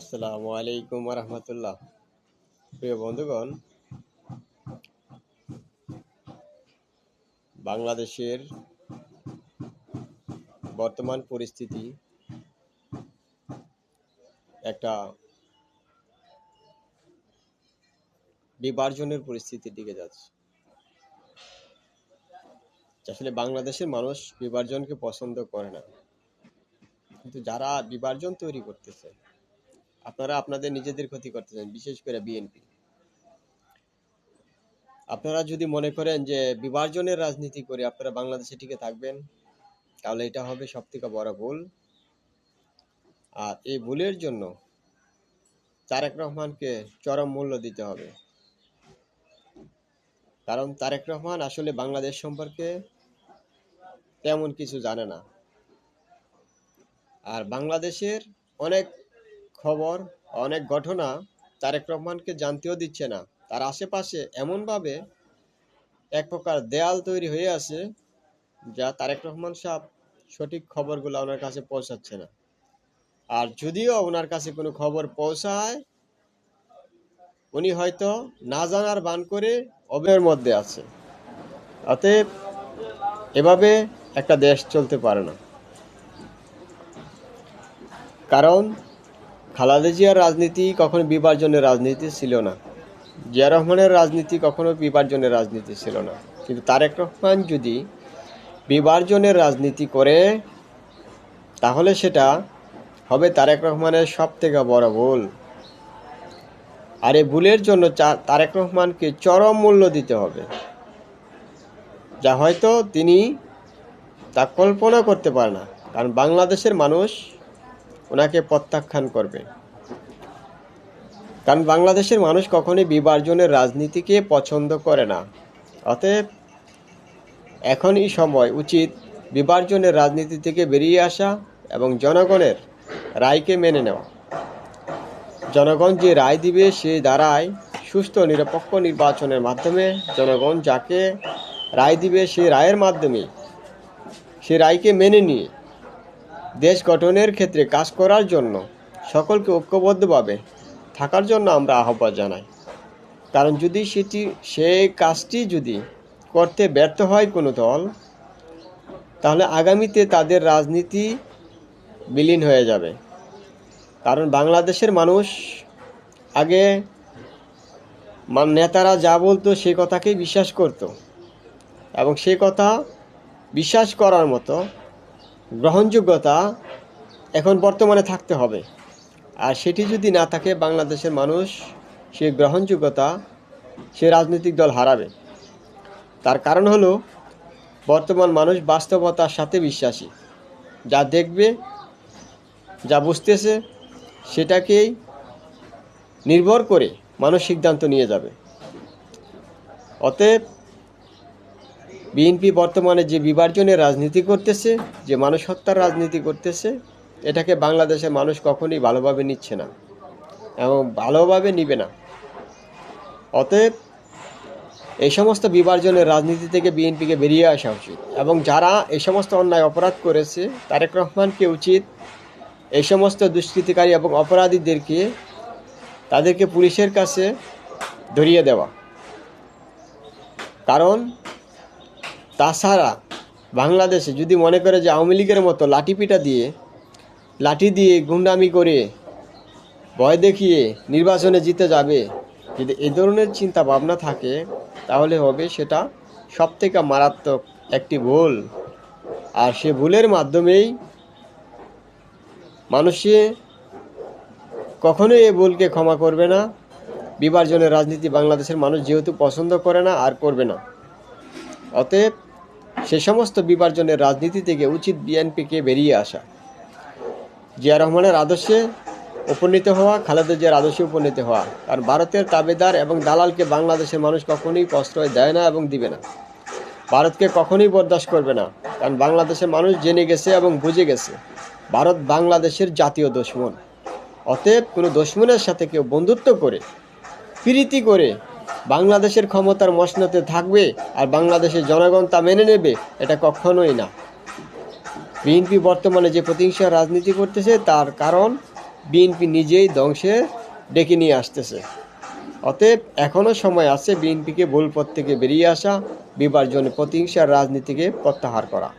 আসসালামু আলাইকুম রহমতুল্লাহ প্রিয় বন্ধুগণ, বাংলাদেশের বর্তমান পরিস্থিতি একটা বিভাজনের পরিস্থিতির দিকে যাচ্ছে। আসলে বাংলাদেশের মানুষ বিভাজনকে পছন্দ করে না। কিন্তু যারা বিভাজন তৈরি করতেছে আপনারা আপনাদের নিজেদের ক্ষতি করতেছেন বিশেষ করে বিএনপি আপনারা যদি মনে করেন যে বিভাজনের রাজনীতি করে আপনারা বাংলাদেশে টিকে থাকবেন, তাহলে এটা হবে সব থেকে বড় ভুল। আর এই ভুলের জন্য তারেক রহমানকে চরম মূল্য দিতে হবে। কারণ তারেক রহমান আসলে বাংলাদেশ সম্পর্কে তেমন কিছু জানে না। আর বাংলাদেশের অনেক খবর, অনেক ঘটনা, তারেক রহমানকে জানতেও দিচ্ছে না। তার আশেপাশে এমনভাবে এক প্রকার দেয়াল তৈরি হয়ে আছে, যা তারেক রহমান সাহেব সঠিক খবরগুলো ওনার কাছে পৌঁছাচ্ছে না। আর যদিও ওনার কাছে কোনো খবর পৌঁছায়, উনি হয়তো না জানার বান করে অবয়ের মধ্যে আছে। অতএব এভাবে একটা দেশ চলতে পারে না। কারণ খালাদা জিয়ার রাজনীতি কখনো বিভাজনের রাজনীতি ছিল না। জিয়া রহমানের রাজনীতি কখনো বিভাজনের রাজনীতি ছিল না। কিন্তু তারেক রহমান যদি বিভাজনের রাজনীতি করে, তাহলে সেটা হবে তারেক রহমানের সব থেকে বড় ভুল। আর এই ভুলের জন্য তারেক রহমানকে চরম মূল্য দিতে হবে। যা হয়তো তিনি তা কল্পনা করতে পারে না। কারণ বাংলাদেশের মানুষ ওনাকে প্রত্যাখ্যান করবে। কারণ বাংলাদেশের মানুষ কখনোই বিভাজনের রাজনীতিকে পছন্দ করে না। অতএব এখনই সময় উচিত বিভাজনের রাজনীতি থেকে বেরিয়ে আসা এবং জনগণের রায়কে মেনে নেওয়া। জনগণ যে রায় দিবে সে দ্বারাই সুস্থ, নিরপেক্ষ নির্বাচনের মাধ্যমে জনগণ যাকে রায় দিবে সেই রায়ের মাধ্যমে সে রায়কে মেনে নিয়ে দেশ গঠনের ক্ষেত্রে কাজ করার জন্য সকলকে ঐক্যবদ্ধভাবে থাকার জন্য আমরা আহ্বান জানাই। কারণ যদি সেটি সেই কাজটি যদি করতে ব্যর্থ হয় কোনো দল, তাহলে আগামীতে তাদের রাজনীতি বিলীন হয়ে যাবে। কারণ বাংলাদেশের মানুষ আগে নেতারা যা বলতো সে কথাকেই বিশ্বাস করত। এবং সে কথা বিশ্বাস করার মতো গ্রহণযোগ্যতা এখন বর্তমানে থাকতে হবে। আর সেটি যদি না থাকে, বাংলাদেশের মানুষ সে গ্রহণযোগ্যতা সে রাজনৈতিক দল হারাবে। তার কারণ হলো, বর্তমান মানুষ বাস্তবতার সাথে বিশ্বাসী। যা দেখবে, যা বুঝতেছে, সেটাকেই নির্ভর করে মানুষ সিদ্ধান্ত নিয়ে যাবে। অতএব বিএনপি বর্তমানে যে বিভাজনের রাজনীতি করতেছে, যে মানুষ হত্যার রাজনীতি করতেছে, এটাকে বাংলাদেশের মানুষ কখনই ভালোভাবে নিচ্ছে না এবং ভালোভাবে নিবে না। অতএব এই সমস্ত বিভাজনের রাজনীতি থেকে বিএনপিকে বেরিয়ে আসা উচিত এবং যারা এই সমস্ত অন্যায় অপরাধ করেছে, তারেক রহমানকে উচিত এই সমস্ত দুষ্কৃতিকারী এবং অপরাধীদেরকে তাদেরকে পুলিশের কাছে ধরিয়ে দেওয়া। কারণ তাছাড়া বাংলাদেশে যদি মনে করে যে আওয়ামী লীগের মতো লাঠিপিটা দিয়ে, লাঠি দিয়ে গুন্ডামি করে ভয় দেখিয়ে নির্বাচনে জিতে যাবে, যদি এ ধরনের চিন্তা ভাবনা থাকে, তাহলে হবে সেটা সব থেকে মারাত্মক একটি ভুল। আর সে ভুলের মাধ্যমেই মানুষে কখনোই এই ভুলকে ক্ষমা করবে না। বিভাজনের রাজনীতি বাংলাদেশের মানুষ যেহেতু পছন্দ করে না, আর করবে না। অতএব সে সমস্ত বিভাজনের রাজনীতি থেকে উচিত বিএনপিকে বেরিয়ে আসা। জিয়া রহমানের আদর্শে উপনীত হওয়া, খালেদা জিয়ার আদর্শে উপনীত হওয়া, আর ভারতের তাবেদার এবং দালালকে বাংলাদেশের মানুষ কখনোই প্রশ্রয় দেয় না এবং দিবে না। ভারতকে কখনোই বরদাস্ত করবে না, কারণ বাংলাদেশের মানুষ জেনে গেছে এবং বুঝে গেছে, ভারত বাংলাদেশের জাতীয় দুশ্মন। অতএব কোনো দুশ্মনের সাথে কেউ বন্ধুত্ব করে, প্রীতি করে বাংলাদেশের ক্ষমতার মসনতে থাকবে আর বাংলাদেশের জনগণ তা মেনে নেবে, এটা কখনোই না। বিএনপি বর্তমানে যে প্রতিহিংসার রাজনীতি করতেছে, তার কারণ বিএনপি নিজেই ধ্বংসে ডেকে নিয়ে আসতেছে। অতএব এখনও সময় আছে বিএনপিকে ভুল পথ থেকে বেরিয়ে আসা, বিভাজন প্রতিহিংসার রাজনীতিকে প্রত্যাহার করা।